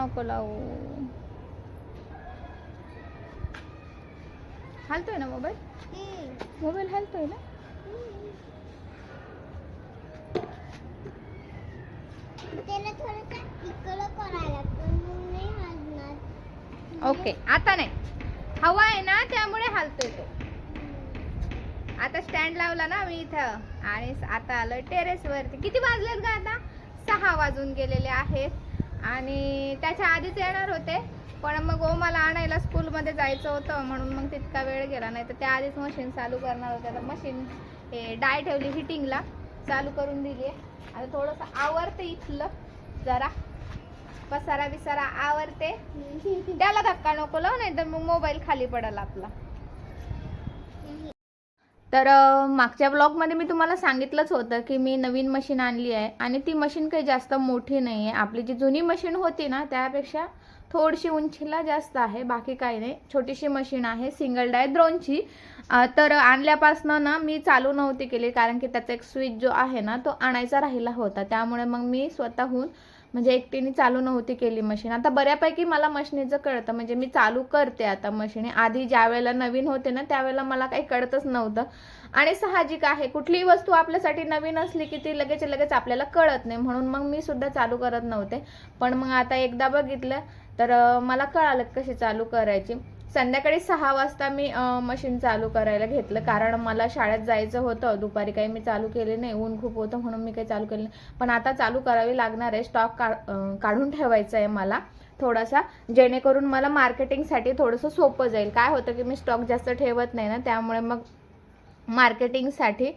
नको लावू. हालतोय ना मोबाईल? मोबाईल हालतोय ना? ओके आता नाही. हवा आहे ना त्यामुळे हालतोय तो. आता स्टँड लावला ना मी इथं. आणि आता आलं टेरेस वरती किती वाजलेत का आता? सहा वाजून गेलेले आहेत. आणि त्याच्या आधीच येणार होते पण मग ओ मला आणायला स्कूलमध्ये जायचं होतं म्हणून मग तितका वेळ गेला नाही. तर त्या आधीच मशीन चालू करणार होते. तर मशीन हे डाय ठेवली हिटिंगला चालू करून दिली आहे. आता थोडंसं आवरते इथलं जरा. पसारा बिसारा आवरते. त्याला धक्का नको लाव नाही तर मग मोबाईल खाली पडेल आपला. तर मागच्या ब्लॉगमध्ये मी तुम्हाला सांगितलंच होतं की मी नवीन मशीन आणली आहे आणि ती मशीन काही जास्त मोठी नाही आहे. आपली जी जुनी मशीन होती ना त्यापेक्षा थोडीशी उंचीला जास्त आहे बाकी काही नाही. छोटीशी मशीन आहे सिंगल डाय द्रोनची तर आणल्यापासनं ना मी चालू नव्हती केली कारण की त्याचा एक स्विच जो आहे ना तो आणायचा राहिला होता. त्यामुळे मग मी स्वतःहून म्हणजे एकटीने चालू नव्हती केली मशीन. आता बऱ्यापैकी मला मशीनीचं कळतं. म्हणजे मी चालू करते आता मशीन. आधी ज्या वेळेला नवीन होते ना त्यावेळेला मला काही कळतच नव्हतं. आणि साहजिक आहे. कुठलीही वस्तू आपल्यासाठी नवीन असली की ती लगेच लगेच आपल्याला कळत नाही. म्हणून मग मी सुद्धा चालू करत नव्हते. पण मग आता एकदा बघितलं तर मला कळालं कशी चालू करायची. संध्याकाळी सहा वाजता मी मशीन चालू करायला घेतलं. कारण मला शाळेत जायचं होतं. दुपारी काही मी चालू केले नाही. ऊन खूप होतं म्हणून मी काही चालू केलं नाही. पण आता चालू करावी लागणार आहे. स्टॉक का काढून ठेवायचा आहे मला. थोडासा. जेणेकरून मला मार्केटिंगसाठी थोडंसं सोपं जाईल. काय होतं की मी स्टॉक जास्त ठेवत नाही ना त्यामुळे मग मार्केटिंगसाठी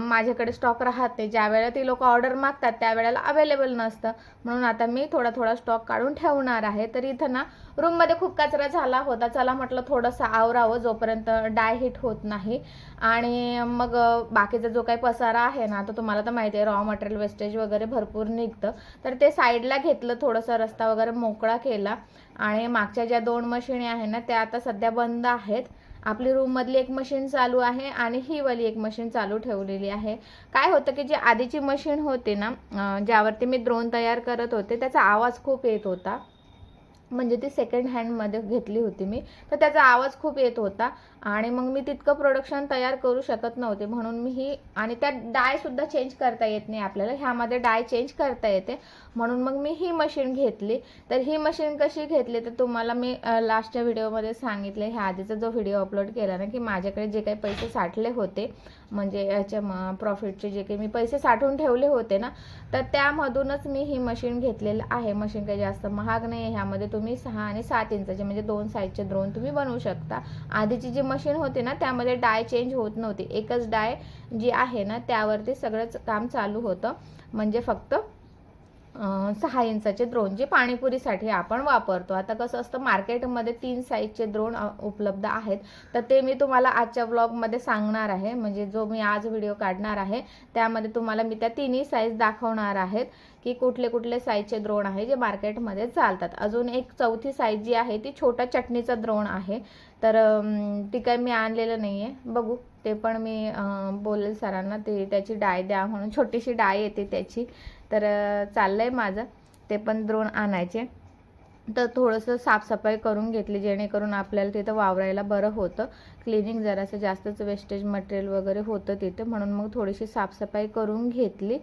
माझ्याकडे स्टॉक राहते. ज्यावेळेला ती लोक ऑर्डर मागतात त्यावेळेला अवेलेबल नसतं. म्हणून आता मी थोडा थोडा स्टॉक काढून ठेवणार आहे. तर इथं ना रूममध्ये खूप कचरा झाला होता. चला म्हटलं थोडंसं आवरावं जोपर्यंत डाय हिट होत नाही. आणि मग बाकीचा जो काही पसारा आहे ना तो तुम्हाला तर माहिती आहे रॉ मटेरियल वेस्टेज वगैरे भरपूर निघतं. तर ते साईडला घेतलं थोडंसं रस्ता वगैरे मोकळा केला. आणि मागच्या ज्या दोन मशिनी आहे ना त्या आता सध्या बंद आहेत. आपली रूममधली एक मशीन चालू आहे आणि ही वाली एक मशीन चालू ठेवलेली आहे. काय होतं की जी आधीची मशीन होती ना ज्यावरती मी द्रोण तयार करत होते त्याचा आवाज खूप येत होता. म्हणजे ती सेकंड हँडमध्ये घेतली होती मी. तर त्याचा आवाज खूप येत होता आणि मग मी तितकं प्रोडक्शन तयार करू शकत नव्हते. म्हणून मी ही आणि त्यात डायसुद्धा चेंज करता येत नाही आपल्याला. ह्यामध्ये डाय चेंज करता येते. म्हणून मग मी ही मशीन घेतली. तर ही मशीन कशी घेतली तर तुम्हाला मी लास्टच्या व्हिडिओमध्ये सांगितले. ह्या आधीचा जो व्हिडिओ अपलोड केला ना की माझ्याकडे जे काही पैसे साठले होते म्हणजे याच्या प्रॉफिटचे जे काही मी पैसे साठवून ठेवले होते ना तर त्यामधूनच मी ही मशीन घेतलेलं आहे. मशीन काही जास्त महाग नाही आहे ह्यामध्ये तुम्ही सहा आणि सात इंचाचे म्हणजे दोन साईजचे द्रोण तुम्ही बनवू शकता. आधीची जी मशीन होती ना त्यामध्ये डाय चेंज होत नव्हती. एकच डाय जी आहे ना त्यावरती सगळंच काम चालू होतं. म्हणजे फक्त सहा इंचाचे द्रोण जे पाणीपुरीसाठी आपण वापरतो. आता कसं असतं मार्केटमध्ये तीन साईजचे द्रोण उपलब्ध आहेत. तर ते मी तुम्हाला आजच्या ब्लॉगमध्ये सांगणार आहे. म्हणजे जो मी आज व्हिडिओ काढणार आहे त्यामध्ये तुम्हाला मी त्या तिन्ही साईज दाखवणार आहेत की कुठले कुठले साईजचे द्रोण आहे जे मार्केटमध्ये चालतात. अजून एक चौथी साईज जी आहे ती छोटा चटणीचा द्रोण आहे. तर ती काही मी आणलेलं नाही आहे बघू ते पण मी बोलेल सरांना. ते त्याची डाय द्या म्हणून छोटीशी डाय येते त्याची. तर चाललं आहे माझं. ते पण द्रोण आणायचे. तर थोडंसं साफसफाई करून घेतली जेणेकरून आपल्याला तिथं वावरायला बरं होतं. क्लिनिंग जरासं जास्तच वेस्टेज मटेरियल वगैरे होतं तिथं म्हणून मग थोडीशी साफसफाई करून घेतली.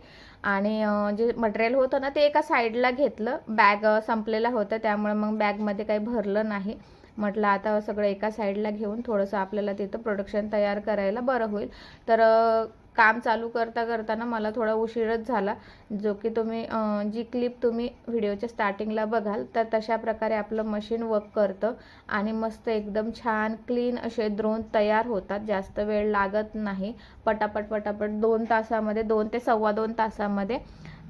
आणि जे मटेरियल होतं ना ते एका साईडला घेतलं. बॅग संपलेला होता त्यामुळे मग बॅगमध्ये काही भरलं नाही. म्हटलं आता सगळं एका साईडला घेऊन थोडंसं आपल्याला तिथं प्रोडक्शन तयार करायला बरं होईल. तर काम चालू करता करताना मला थोडा उशीरच झाला. जो की तुम्ही जी क्लिप तुम्ही व्हिडिओच्या स्टार्टिंगला बघाल तर तशा प्रकारे आपलं मशीन वर्क करतं आणि मस्त एकदम छान क्लीन असे द्रोण तयार होतात. जास्त वेळ लागत नाही. पटापट पटापट दोन तासामध्ये दोन ते सव्वा दोन तासामध्ये.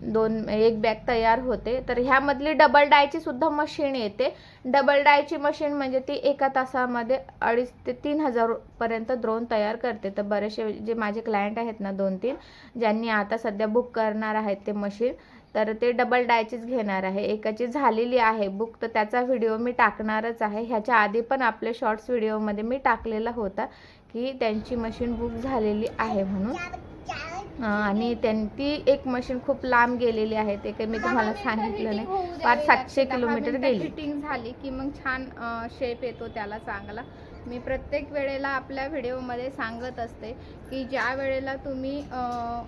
दोन एक बॅग तयार होते. तर ह्यामधली डबल डायची सुद्धा मशीन येते. डबल डायची मशीन म्हणजे ती एका तासामध्ये अडीच ते तीन हजारपर्यंत द्रोण तयार करते. तर बरेचसे जे माझे क्लायंट आहेत ना दोन तीन ज्यांनी आता सध्या बुक करणार आहेत ते मशीन तर ते डबल डायचीच घेणार आहे. एकाची झालेली आहे बुक तर त्याचा व्हिडिओ मी टाकणारच आहे. ह्याच्या आधी पण आपल्या शॉर्ट्स व्हिडिओमध्ये मी टाकलेला होता की त्यांची मशीन बुक झालेली आहे म्हणून. आणि त्यां ती एक मशीन खूप लांब गेलेली आहे ते काही मी तुम्हाला सांगितलं नाही. पाच सातशे किलोमीटर गेली. फिटिंग झाली की मग छान शेप येतो त्याला चांगला. मी प्रत्येक वेळेला आपल्या व्हिडिओमध्ये सांगत असते की ज्या वेळेला तुम्ही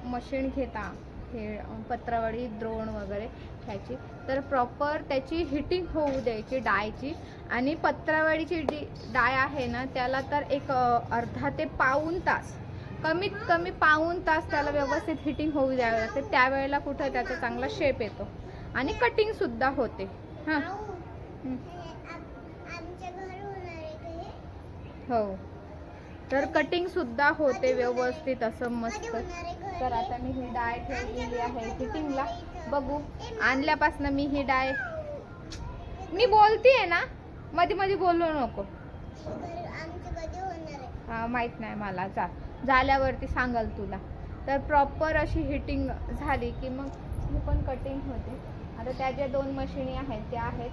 मशीन घेता हे पत्रावळी द्रोण वगैरे ह्याची तर प्रॉपर त्याची हिटिंग होऊ द्यायची डायची. आणि पत्रावळीची जी डाय आहे ना त्याला तर एक अर्धा ते पाऊण तास कमीत कमी पाऊण तास त्याला व्यवस्थित हिटिंग होऊ द्यावे लागते. त्यावेळेला कुठं त्याचा चांगला शेप येतो. आणि कटिंग सुद्धा होते. हां. हं. तर कटिंग सुद्धा होते व्यवस्थित असं मस्त? तर आता मी ही डाय ठेवलेली आहे फिटिंगला बघू. आणल्यापासून मी ही डाय मी बोलतीये ना? मध्ये मध्ये बोलू नको. हा, माहीत नाही मला. जा. झाल्यावरती सांगाल तुला. तर प्रॉपर अशी हिटिंग झाली की मग ही पण कटिंग होते. आता त्या ज्या दोन मशिनी आहेत त्या आहेत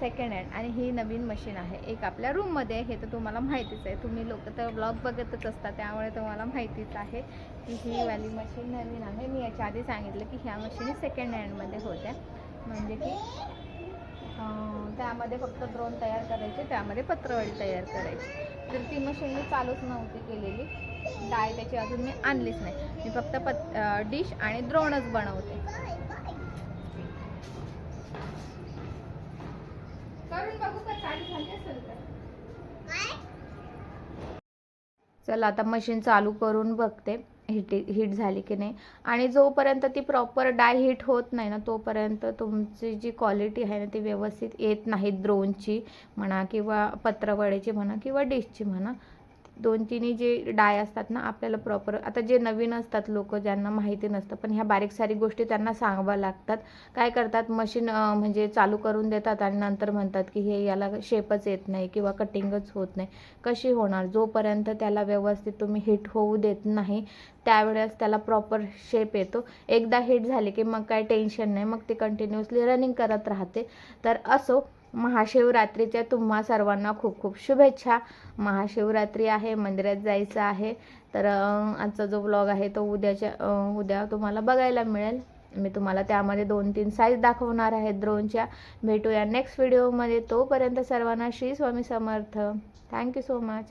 सेकंड हँड आणि ही नवीन मशीन आहे. एक आपल्या रूममध्ये आहे हे तर तुम्हाला माहितीच आहे. तुम्ही लोक तर ब्लॉग बघतच असता त्यामुळे तुम्हाला माहितीच आहे की ही वाली मशीन नवीन आहे. मी याच्या आधी सांगितलं की ह्या मशीनी सेकंड हँडमध्ये होत्या. म्हणजे की त्यामध्ये फक्त द्रोण तयार करायचे त्यामध्ये पत्रवडी तयार करायची. तर ती मशीन मी चालूच नव्हती केलेली. डाळ त्याची अजून मी आणलीच नाही. मी फक्त पत डिश आणि द्रोणच बनवते. चला आता मशीन चालू करून बघते. हिट हिट झाली की नाही. आणि जोपर्यंत ती प्रॉपर डाय हिट होत नाही ना तोपर्यंत तुमची जी क्वालिटी आहे ना ती व्यवस्थित येत नाही द्रोणची म्हणा किंवा पत्रवळीची म्हणा किंवा डिशची म्हणा. दोन तिन्ही जे डाय असतात ना आपल्याला प्रॉपर आता जे नवीन असतात लोक ज्यांना माहिती नसतं पण ह्या बारीक सारीक गोष्टी त्यांना सांगाव्या लागतात. काय करतात? मशीन म्हणजे चालू करून देतात आणि नंतर म्हणतात की हे याला शेपच येत नाही किंवा कटिंगच होत नाही. कशी होणार? जोपर्यंत त्याला व्यवस्थित तुम्ही हिट होऊ देत नाही त्यावेळेस त्याला प्रॉपर शेप येतो. एकदा हिट झाले की मग काय टेन्शन नाही मग ते कंटिन्युअसली रनिंग करत राहते. तर असो महाशिवरात्रीच्या तुम्हा सर्वांना खूप खूप शुभेच्छा. महाशिवरात्री आहे मंदिरात जायचं आहे. तर आजचा जो ब्लॉग आहे तो उद्याच्या उद्या तुम्हाला बघायला मिळेल. मी तुम्हाला त्यामध्ये दोन तीन साईज दाखवणार आहे ड्रोनच्या भेटूया नेक्स्ट व्हिडिओमध्ये तोपर्यंत सर्वांना Shri Swami Samarth. Thank you so much